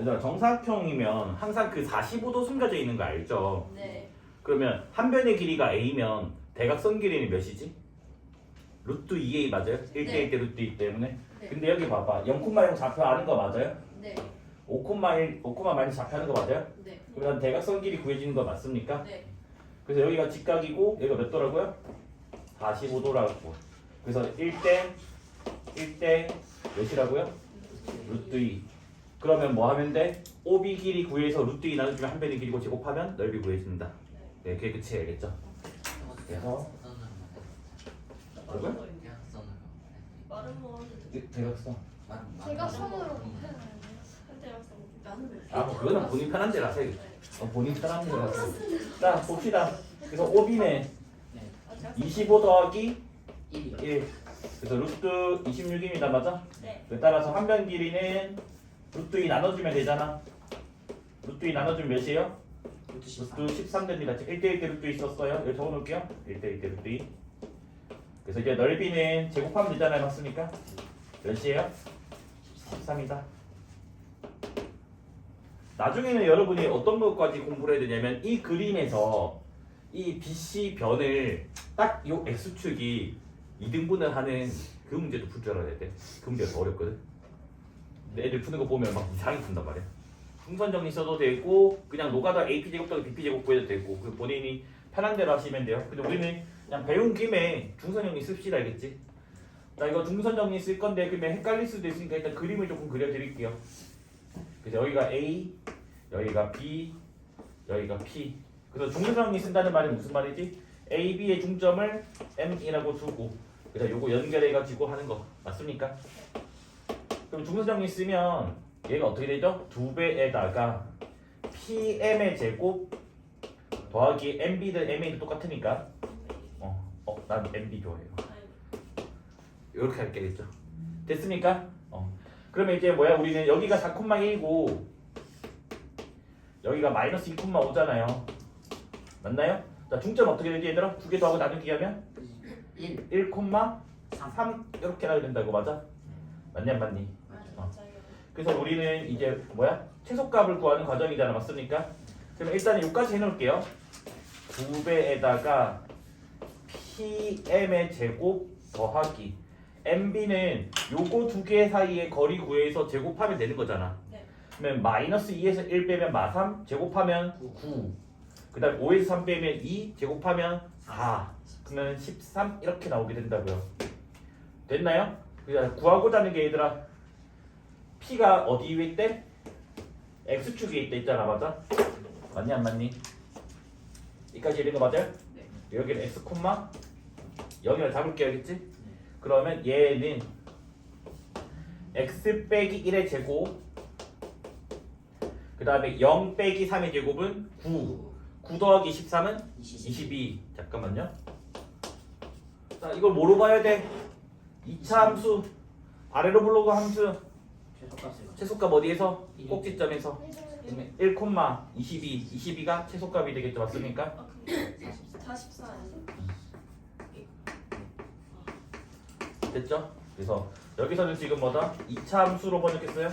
얘들아 정사각형이면 항상 그 45도 숨겨져 있는 거 알죠? 네. 그러면 한 변의 길이가 a면 대각선 길이는 몇이지? 루트 2a 맞아요? 1대1 네. 대 루트 2 때문에 네. 근데 여기 봐봐 0,0 좌표 아는 거 맞아요? 네. 5,1 5,마이너스 좌표 아는 거 맞아요? 네. 그러면 대각선 길이 구해지는 거 맞습니까? 네. 그래서 여기가 직각이고 여기가 몇 도라고요? 45도라고 그래서 1대 1대 몇이라고요? 루트 2 그러면 뭐 하면 돼? OB 길이 구해서 루트 2 나눠주면 한 변의 길이고 제곱하면 넓이 구해진다 네 그게 끝이 알겠죠? 그래서 뭐라고요? 빠른 거 하는데. 네, 대각선 제가 손으로 나는 왜? 아, 뭐 그거는 본인 편한 대로 하세요. 어, 본인 편한 대로 하세요. 자, 봅시다. 그래서 5B는 25 더하기 1이요. 1. 그래서 루트 26입니다. 맞아? 네. 따라서 한 변 길이는 루트 2 나눠주면 되잖아. 루트 2 나눠주면 몇이에요? 루트 13. 루트 13 됩니다. 1대1 대 루트 2 있었어요. 여기 적어놓을게요. 1대1 대 루트 2. 그래서 이제 넓이는 제곱하면 되잖아요. 맞습니까? 몇이에요? 13이다. 나중에는 여러분이 어떤 것까지 공부를 해야 되냐면 이 그림에서 이 BC 변을 딱요 X축이 2등분을 하는 그 문제도 풀 줄 알아야 돼. 그 문제가 더 어렵거든. 애들 푸는 거 보면 막 이상하게 푼단 말이야. 풍선 정리 써도 되고 그냥 노가다 AP 제곱 더하기 BP 제곱 구해도 되고 그 본인이 편한 대로 하시면 돼요. 근데 우리는 그냥 배운 김에 중선 정리 씁시다 알겠지? 나 이거 중선 정리 쓸 건데 그러면 헷갈릴 수도 있으니까 일단 그림을 조금 그려드릴게요. 그래서 여기가 A, 여기가 B, 여기가 P. 그래서 중선 정리 쓴다는 말이 무슨 말이지? A, B의 중점을 M이라고 두고 그래서 요거 연결해가지고 하는 거 맞습니까? 그럼 중선 정리 쓰면 얘가 어떻게 되죠? 두 배에다가 PM의 제곱 더하기 MB든 MA도 똑같으니까 어, 어, 난 MB 좋아해요. 이렇게 할게겠죠. 됐습니까? 어. 그러면 이제 뭐야? 우리는 여기가 4,1고 여기가 마이너스 2,5잖아요. 맞나요? 자, 중점 어떻게 되지 얘들아? 두 개 더하고 나누기 하면 1. 1,3 이렇게 나야 된다고 맞아? 맞냐 안 맞니? 어. 그래서 우리는 이제 뭐야? 최소값을 구하는 과정이잖아 맞습니까? 그럼 일단 여기까지 해놓을게요. 두 배에다가 PM의 제곱 더하기 MB는 요거 두 개 사이의 거리 구해서 제곱하면 되는 거잖아. 네. 그러면 마이너스 2에서 1 빼면 마3 제곱하면 9. 그 다음 5에서 3 빼면 2 제곱하면 4. 그러면 13 이렇게 나오게 된다고요. 됐나요? 구하고자 하는 게 얘들아 P가 어디 위에 있대? X축에 있다 있잖아 맞아? 맞니 안 맞니? 여기까지 이런 거 맞아요? 네. 여기는 X 콤마 0이라 잡을게요 알겠지? 그러면 얘는 X 빼기 1의 제곱 그 다음에 0 빼기 3의 제곱은 9 9 더하기 13은 22. 22 잠깐만요 자 이걸 뭐로 봐야 돼? 2차 함수 아래로 블로그 함수 최소값을 최소값 어디에서? 꼭지점에서 1, 22 22가 최소값이 되겠죠 맞습니까? 아, 근데 44 아니에요? 됐죠? 그래서 여기서는 지금 뭐다? 2차 함수로 번역했어요?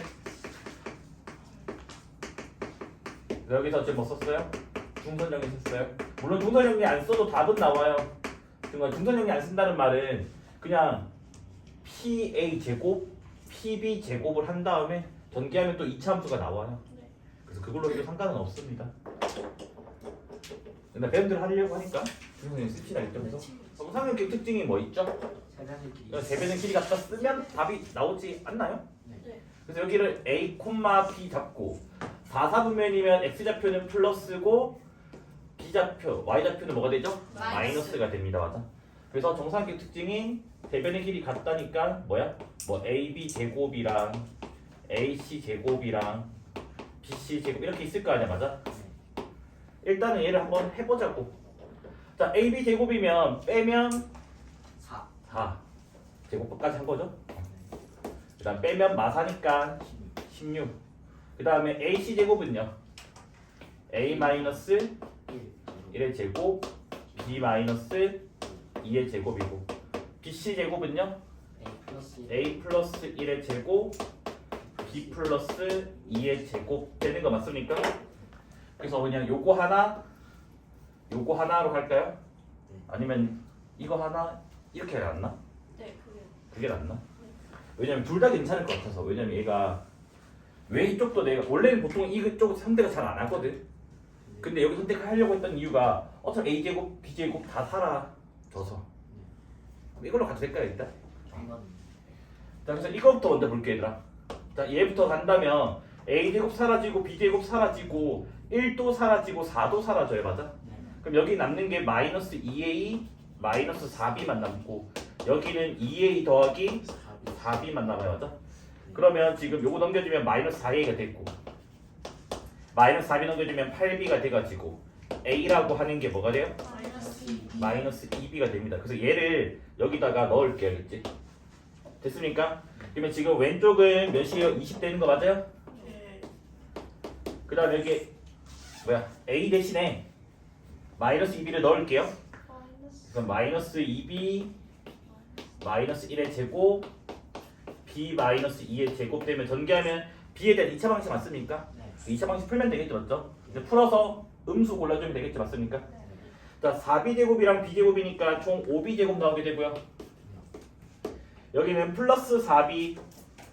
여기서 지금 뭐 썼어요? 중선 정리 썼어요? 물론 중선 정리 안 써도 답은 나와요. 그러니까 중선 정리 안 쓴다는 말은 그냥 PA 제곱, PB 제곱을 한 다음에 전개하면 또 2차 함수가 나와요. 네. 그래서 그걸로 해도 상관은 없습니다. 근데 배움들 하려고 하니까 중선 정리 씁시다 그래서 정상적인 특징이 뭐 있죠? 세변의 그러니까 대변의 길이 갖다 쓰면 답이 나오지 않나요? 네. 그래서 여기를 a, b 잡고 4, 4분면이면 x 좌표는 플러스고 b 좌표, y 좌표는 뭐가 되죠? 마이너스. 마이너스가 됩니다, 맞아? 그래서 정사각형 특징이 대변의 길이 같다니까 뭐야? 뭐 ab 제곱이랑 ac 제곱이랑 bc 제곱 이렇게 있을 거 아니야, 맞아? 일단은 얘를 한번 해보자고. 자, ab 제곱이면 빼면 4. 4 제곱까지 한 거죠. 그 다음 빼면 마사니까 16. 그 다음에 AC 제곱은요. A 마이너스 1. 1의 제곱, B 마이너스 2의 제곱이고 BC 제곱은요. A 플러스 1. A 플러스 1의 제곱, b 플러스 2의 제곱 되는 거 맞습니까? 그래서 그냥 요거 하나 요거 하나로 할까요? 아니면 이거 하나 이렇게 낫나? 네, 그게. 그게 낫나? 왜냐면 둘 다 괜찮을 것 같아서 왜냐면 얘가 왜 이쪽도 내가 원래는 보통 이쪽 선택을 잘 안 하거든 근데 여기 선택하려고 했던 이유가 어차피 a제곱 b제곱 다 사라져서 이걸로 가도 될까요 일단? 자 그래서 이거부터 먼저 볼게 얘들아 자 얘부터 간다면 a제곱 사라지고 b제곱 사라지고 1도 사라지고 4도 사라져요 맞아? 네. 그럼 여기 남는 게 마이너스 2a 마이너스 4b만 남고 여기는 2a 더하기 4비 4b만 남아요 맞아? 그러면 지금 요거 넘겨주면 마이너스 4a가 됐고 마이너스 4b 넘겨주면 8b가 돼가지고 a라고 하는 게 뭐가 돼요? 마이너스 마이너스 2b가 됩니다 그래서 얘를 여기다가 넣을게요 알겠지? 됐습니까? 그러면 지금 왼쪽은 몇이에요? 20 되는 거 맞아요? 네. 그 다음에 여기 뭐야 a 대신에 마이너스 2b를 넣을게요 그럼 마이너스 2b 마이너스 1의 제곱 b 마이너스 2의 제곱 되면 전개하면 b에 대한 2차 방식 맞습니까? 네. 2차 방식 풀면 되겠죠 맞죠? 이제 풀어서 음수 골라주면 되겠죠 맞습니까? 자 4b 제곱이랑 b 제곱이니까 총 5b 제곱 나오게 되고요 여기는 플러스 4b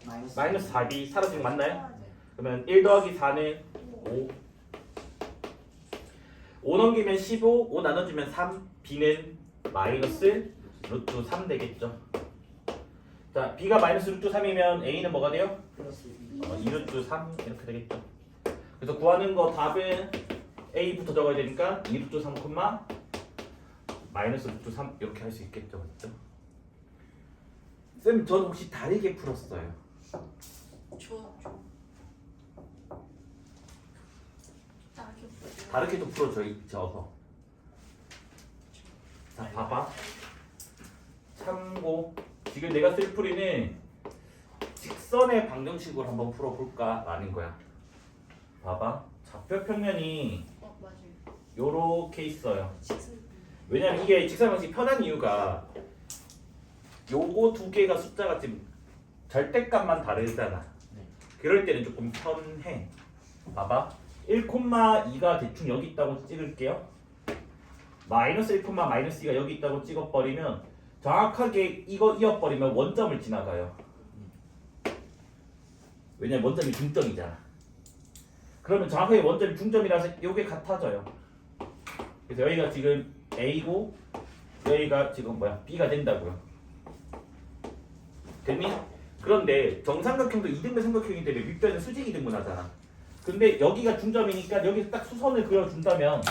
마이너스 마이너스 4b 사라지는 거 맞나요? 네. 그러면 1 더하기 4는 5 5 넘기면 15 5 나눠주면 3 b는 마이너스 루트 3 되겠죠 자 b가 마이너스 루트 3이면 a는 뭐가 돼요? 플러스 어, 2 루트 3 이렇게 되겠죠 그래서 구하는 거 답은 a부터 적어야 되니까 2 루트 3콤 마 마이너스 루트 3 이렇게 할 수 있겠죠 맞죠? 쌤 저는 혹시 다르게 풀었어요 줘, 줘. 없어요. 다르게도 풀어져 있죠. 자, 봐봐. 참고. 지금 내가 쓸 풀이는 직선의 방정식으로 한번 풀어볼까라는 거야. 봐봐. 좌표 평면이 어, 맞아요. 요렇게 있어요. 직선. 왜냐면 이게 직선 방식이 편한 이유가 요거 두 개가 숫자가 지금 절대값만 다르잖아. 네. 그럴 때는 조금 편해. 봐봐. 1,2가 대충 여기 있다고 찍을게요. 마이너스 1, 마이너스 2가 여기 있다고 찍어버리면 정확하게 이거 이어버리면 원점을 지나가요. 왜냐면 원점이 중점이잖아. 그러면 정확하게 원점이 중점이라서 이게 같아져요. 그래서 여기가 지금 A고 여기가 지금 뭐야 B가 된다고요. 됐니? 그런데 정삼각형도 이등변 삼각형이 되면 윗변은 수직 이 등분하잖아. 근데 여기가 중점이니까 여기서 딱 수선을 그려준다면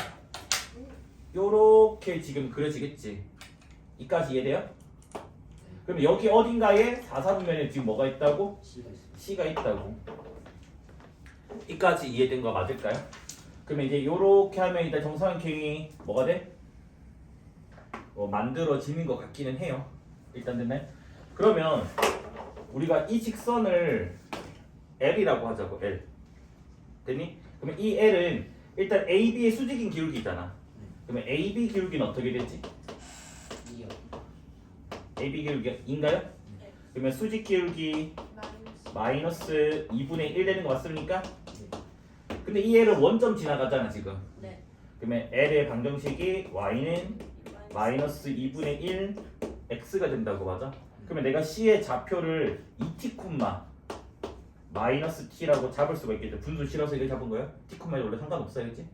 요렇게 지금 그려지겠지. 이까지 이해돼요? 그럼 여기 어딘가에 4사분면에 지금 뭐가 있다고? C가 있다고. 이까지 이해된 거 맞을까요? 그러면 이제 요렇게 하면 일단 정사각형이 뭐가 돼? 뭐 만들어지는 것 같기는 해요. 일단 됐나요? 그러면 우리가 이 직선을 L이라고 하자고 L. 됐니? 그러면 이 L은 일단 AB의 수직인 기울기잖아. 그러면 AB 기울기는 어떻게 되지? 2요. AB 기울기인가요? 네. 그러면 수직 기울기 마이너스. 마이너스 2분의 1 되는 거 맞습니까? 네. 근데 이 L은 원점 지나가잖아 지금. 네. 그러면 L의 방정식이 Y는 마이너스 2분의 1 X가 된다고 맞아? 그러면 내가 C의 좌표를 2t 콤마 마이너스 T라고 잡을 수가 있겠죠. 분수 실어서 이렇게 잡은 거예요. T 콤마에 원래 상관없어요, 그렇지?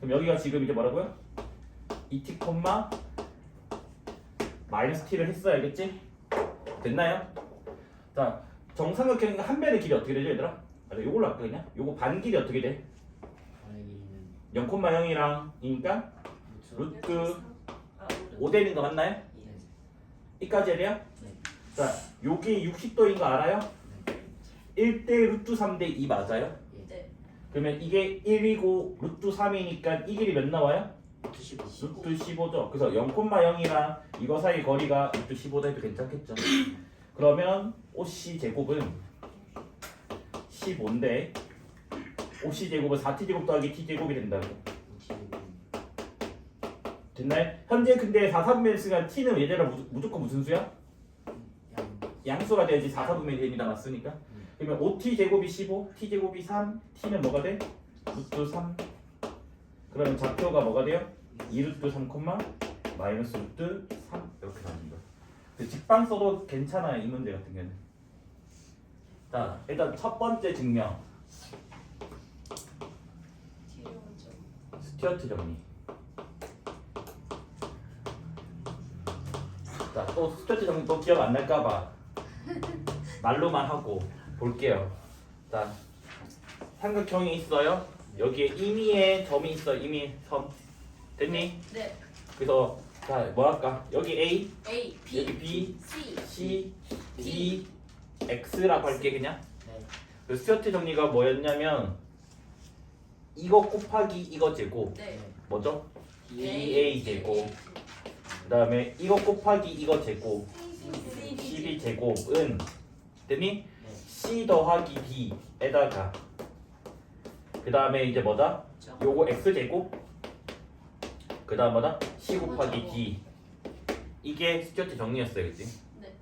그럼 여기가 지금 이제 뭐라고요? 2t 콤마 마이너스 T를 했어야 알겠지? 됐나요? 자, 정삼각형 한 변의 길이 어떻게 되죠, 얘들아? 아, 요걸로 할까 그냥? 요거 반 길이 어떻게 돼? 반의 길이는 0, 0이랑 이니까 루트 5 되는 거 맞나요? 네. 이까지 해야 돼요? 자, 요게 60도인 거 알아요? 1대 루트 3대 2 맞아요? 네. 그러면 이게 1이고 루트 3이니까 이 길이 몇 나와요? 루트 15. 루트 15죠. 그래서 0,0이랑 이거 사이 거리가 루트 15다 해도 괜찮겠죠. 그러면 OC 제곱은 15인데 OC 제곱은 4t 제곱 더하기 t 제곱이 된다고. 됐나요? 현재 근데 4, 4분의 1 쓰니까 t는 얘들아 무- 무조건 무슨 수야? 양 양수가 돼야지 4, 4분의 1이 맞으니까 그러면 5t 제곱이 15, t 제곱이 3, t는 뭐가 돼? 루트 3. 그러면 좌표가 뭐가 돼요? 2 루트 3 콤마 마이너스 루트 3 이렇게 나옵니다. 그 직방 써도 괜찮아요 이 문제 같은 경우는. 자 일단 첫 번째 증명. 스튜어트 정리. 자또 스튜어트 정리 또 기억 안 날까봐 말로만 하고 볼게요. 자 삼각형이 있어요. 여기에 임의의 점이 있어 임의 섬 됐니? 네. 그래서 자 뭐랄까 여기 A A, B, 여기 B, C, C, D, X라고 할게 그냥. 네. 그 스튜어트 정리가 뭐였냐면 이거 곱하기 이거 제곱 네. 뭐죠? D A 제곱 그 다음에 이거 곱하기 이거 제곱 C, 12 제곱은 됐니? 네. C 더하기 D에다가 그 다음에 이제 뭐다? 요거 X 제곱 그 다음 뭐다? C 곱하기 D 이게 스튜어트 정리였어요 그치? 네.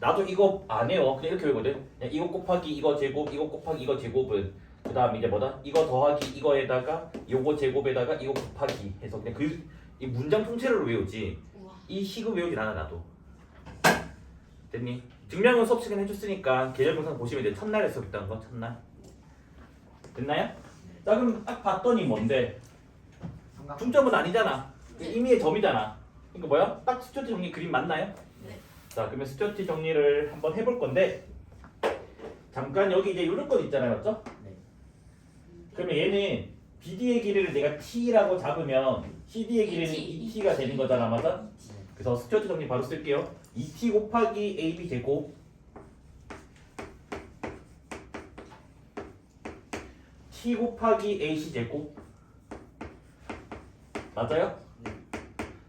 나도 이거 안 해요 그냥 이렇게 외우거든 그냥 이거 곱하기 이거 제곱 이거 곱하기 이거 제곱은 그 다음 이제 뭐다? 이거 더하기 이거에다가 요거 제곱에다가 이거 곱하기 해서 그냥 그 이 문장 통째로를 외우지 우와. 이 식을 외우진 않아 나도 됐니? 증명은 수업 시간 해줬으니까 계절 분석 보시면 이제 첫날에 수업했던 거 첫날 됐나요? 자 그럼 딱 봤더니 뭔데 삼각 중점은 아니잖아 그 네. 임의의 점이잖아 그러니까 뭐야? 딱 스튜어트 정리 그림 맞나요? 네. 자 그러면 스튜어트 정리를 한번 해볼 건데 잠깐 여기 이제 이런 건 있잖아요 맞죠? 네. 그러면 얘는 BD의 길이를 내가 T라고 잡으면 CD의 길이는 ET. ET가 되는 거잖아 맞아? 네. 그래서 스튜어트 정리 바로 쓸게요. 2t 곱하기 ab 제곱 t 곱하기 ac 제곱 맞아요? 네.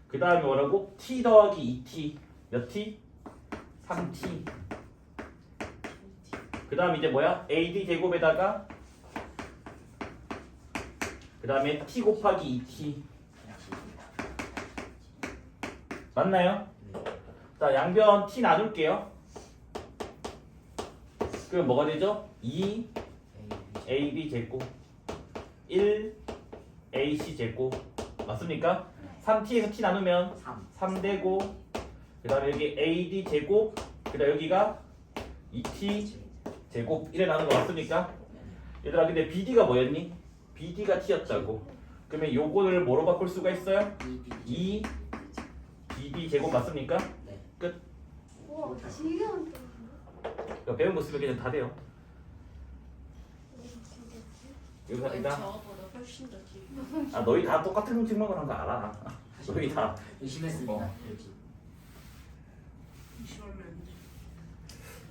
그 다음에 뭐라고? t 더하기 2t 몇 t? 3t 그 다음 이제 뭐야? ad 제곱에다가 그 다음에 t 곱하기 2t 맞나요? 네. 자 양변 t 나눌게요. 그럼 뭐가 되죠? 2 A, ab 제곱 1 ac 제곱 맞습니까? 3t에서 t 나누면 3 3 되고 그 다음에 여기 ad 제곱 그 다음 여기가 2t 제곱 이래 나누는 거 맞습니까? 얘들아 근데 bd가 뭐였니? Bd가 t였다고 그러면 요거를 뭐로 바꿀 수가 있어요? 2 B 2 bd 제곱 맞습니까? 네. 우와, 지금 이거 배운 거 쓰면 그냥 다 돼요 여기서 거의 일단 저보다 훨씬 더 뒤에. 아 너희 다 똑같은 증명을 한거 알아 너희 다 의심했습니다. 어. 그렇지.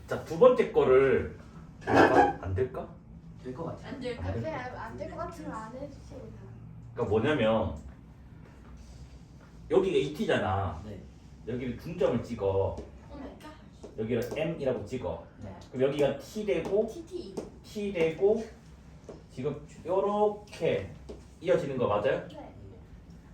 자두 번째 거를 아, 안 될까? 될 것 같아요. 안 될까? 안 돼. 안될 것 같으면 안 해주세요. 그러니까 뭐냐면 여기가 2t잖아 네. 여기를 중점을 찍어. 여기를 m이라고 찍어 네. 그럼 여기가 t 되고 TT. t 되고 지금 요렇게 이어지는 거 맞아요? 네.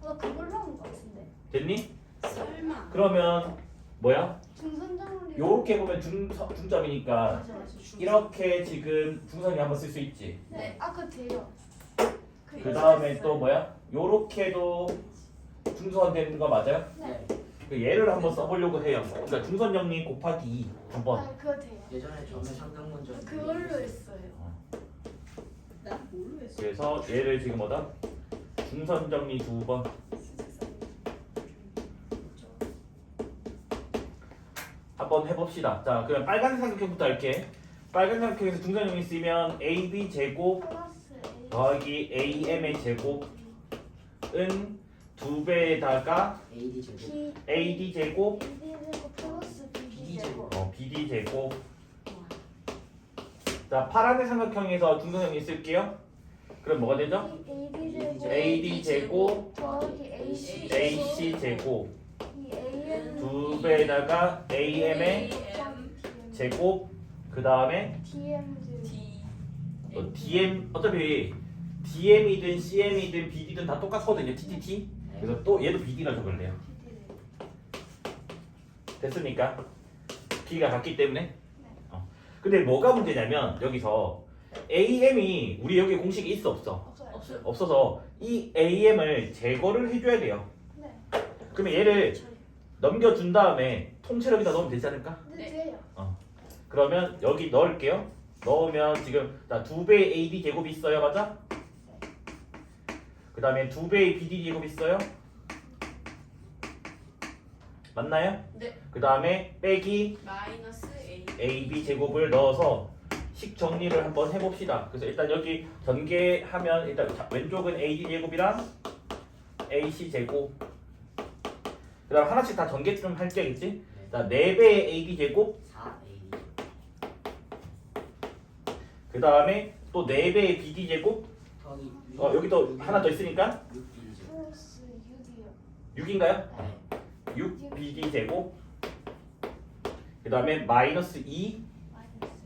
어, 그걸로 한것 같은데. 됐니? 설마. 그러면 뭐야? 중선정리. 요렇게 보면 중, 중점이니까 맞아, 맞아. 이렇게 지금 중선이 한번 쓸 수 있지 네. 아, 그거 돼요. 그 다음에 또 뭐야? 요렇게도 중선 되는 거 맞아요? 네. 그 얘를 한번 써보려고 해요. 그러니까 중선 정리 곱하기 2 한번. 아, 그거 돼요. 예전에 저는 상당 문제 그걸로 했어요. 난 뭘로 했어? 그래서 얘를 지금 뭐다? 중선 정리 두 번. 한번 해봅시다. 자, 그럼 빨간 삼각형부터 할게. 빨간 삼각형에서 중선 정리 쓰면 AB 제곱. 더하기 AM의 제곱은 두 배에다가 AD 제곱. AD 제곱. 어, BD 제곱. 자, 파란색 삼각형에서 중선 정리 쓸게요. 그럼 뭐가 되죠? AD 제곱. AD 제곱. AC 제곱 이 AM. 두 배에다가 AM의 AM. 제곱 그 다음에 DM. 어, DM 어차피 DM이든 CM이든 BD든 다 똑같거든요 TTT 그래서 또 얘도 BD라 적을래요 됐습니까? 길이가 같기 때문에 어. 근데 뭐가 문제냐면 여기서 AM이 우리 여기 공식이 있어 없어? 없어서 이 AM을 제거를 해줘야 돼요. 네. 그러면 얘를 넘겨준 다음에 통째로 여기다 넣으면 되지 않을까? 근데 네. 돼요. 그러면 여기 넣을게요. 넣으면 지금 두 배의 AD 제곱이 있어요, 맞아? 그 다음에 두 배의 BD 제곱 있어요. 맞나요? 네. 그 다음에 빼기 마이너스 A. AB 제곱을 넣어서 식 정리를 한번 해봅시다. 그래서 일단 여기 전개하면 일단 자, 왼쪽은 AD 제곱이랑 AC 제곱. 그 다음 하나씩 다 전개 좀 할게겠지? 자, 4배의 AD 제곱. 4A 그 다음에 또 4배의 BD 제곱. 어, 여기 또 하나 더 있으니까 6B 제곱 플러스 6이요. 6인가요? 네6 BD 제곱. 그 다음에 마이너스 2 마이너스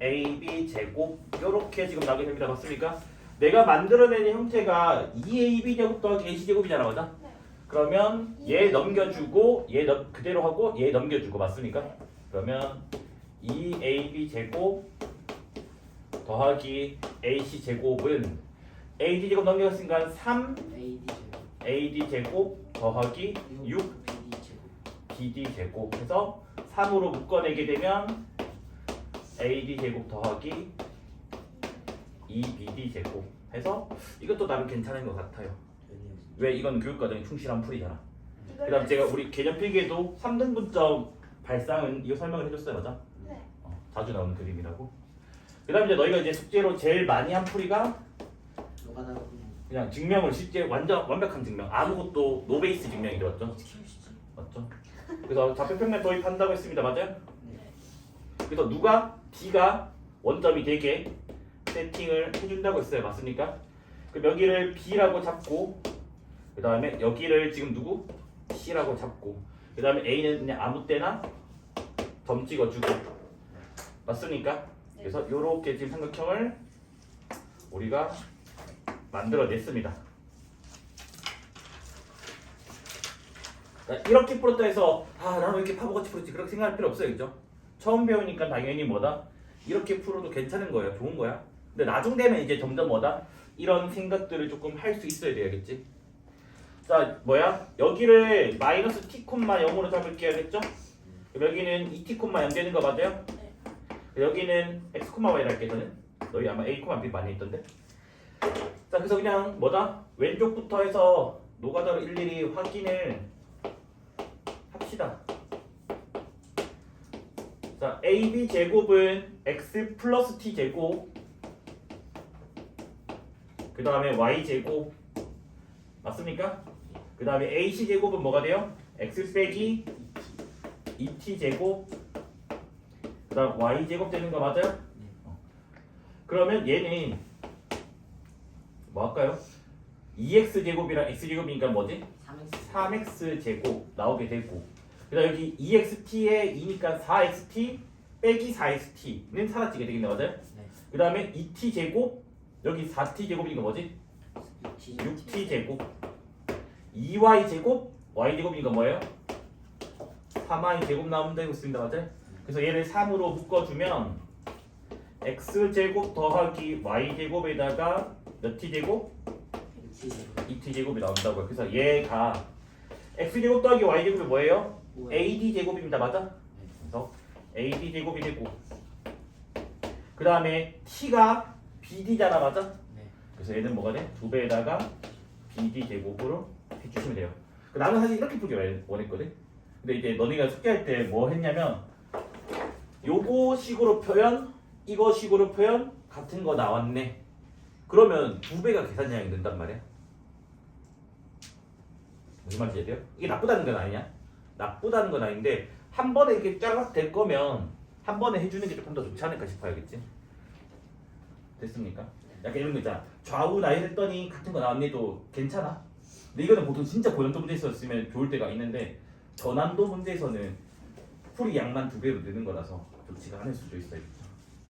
2A. AB 제곱 이렇게 지금 나오게 됩니다. 맞습니까? 내가 만들어내는 형태가 2AB 제곱 더하기 AC 제곱이잖아, 맞아? 네. 그러면 얘 넘겨주고 얘 넘, 그대로 하고 얘 넘겨주고 맞습니까? 그러면 2AB 제곱 더하기 AC 제곱은 AD 제곱 넘겨갔으니까 3 AD 제곱 AD 제곱 더하기 6 BD 제곱 BD 제곱 해서 3으로 묶어내게 되면 AD 제곱 더하기 2BD 제곱 해서 이것도 나름 괜찮은 것 같아요. 왜 이건 교육과정에 충실한 풀이잖아. 이걸 그다음 제가 우리 개념 필기에도 3등분점 발상은 이거 설명을 해줬어요, 맞아? 네. 어, 자주 나오는 그림이라고. 그 다음 이제 너희가 이제 숙제로 제일 많이 한 풀이가 그냥 증명을 실제 완전 완벽한 증명, 아무것도 노베이스 증명이 하시지? 맞죠? 그래서 좌표평면 도입한다고 했습니다, 맞아요? 네 그래서 누가 B가 원점이 되게 세팅을 해준다고 했어요. 맞습니까? 그럼 여기를 B라고 잡고 그 다음에 여기를 지금 누구? C라고 잡고 그 다음에 A는 그냥 아무 때나 점 찍어주고 맞습니까? 그래서 이렇게 지금 삼각형을 우리가 만들어냈습니다. 그러니까 이렇게 풀었다 해서 아 나는 왜 이렇게 바보같이 풀었지 그렇게 생각할 필요 없어요 그죠? 처음 배우니까 당연히 뭐다 이렇게 풀어도 괜찮은 거예요 좋은 거야 근데 나중 되면 이제 점점 뭐다 이런 생각들을 조금 할 수 있어야 돼야겠지 자 뭐야? 여기를 마이너스 t 콤마 0으로 잡을게요. 됐죠? 그럼 여기는 2t 콤마 0 되는 거 맞아요? 여기는 x 콤마 y를 할게 저는. 너희 아마 a 콤마 b 많이 했던데. 자 그래서 그냥 뭐다? 왼쪽부터 해서 노가다로 일일이 확인을 합시다. 자 ab 제곱은 x 플러스 t 제곱. 그 다음에 y 제곱. 맞습니까? 그 다음에 ac 제곱은 뭐가 돼요? x 빼기 2t 제곱 그 다음 y 제곱 되는 거 맞아요? 어. 그러면 얘는 뭐 할까요? 2x 제곱이랑 x 제곱이니까 뭐지? 3X 3x 제곱 나오게 되고 그 다음 여기 2xt에 2니까 4xt 빼기 4xt는 사라지게 되겠네 맞아요? 네 그 다음에 2t 제곱 여기 4t 제곱이니까 뭐지? 6T 6t 제곱 2y 제곱 y 제곱이니까 뭐예요? 3y 제곱 나오면 되고 있습니다 맞아요? 그래서 얘를 3으로 묶어주면 x 제곱 더하기 y 제곱에다가 몇 t 제곱? 6T 제곱 2t 제곱이 나온다고요. 그래서 얘가 x 제곱 더하기 y 제곱이 뭐예요? AD 제곱입니다. 맞아? 그래서 AD 제곱이 되고 그 다음에 t가 BD잖아. 맞아? 네 그래서 얘는 뭐가 돼? 두 배에다가 BD 제곱으로 해주시면 돼요. 그 나는 사실 이렇게 풀기 원- 원했거든. 근데 이제 너네가 숙제할 때 뭐 했냐면 요거 식으로 표현, 이거 식으로 표현 같은 거 나왔네. 그러면 두 배가 계산량이 는단 말이야. 무슨 말인지 이해돼요? 이게 나쁘다는 건 아니냐? 나쁘다는 건 아닌데 한 번에 이렇게 쫙 될 거면 한 번에 해주는 게 조금 더 좋지 않을까 싶어야겠지. 됐습니까? 약간 이런 거 있잖아. 좌우 나이 했더니 같은 거 나왔네도 괜찮아. 근데 이거는 보통 진짜 고난도 문제에서 쓰면 좋을 때가 있는데 저난도 문제에서는 풀이 양만 두 배로 느는 거라서 좋지가 않을 수도 있어요.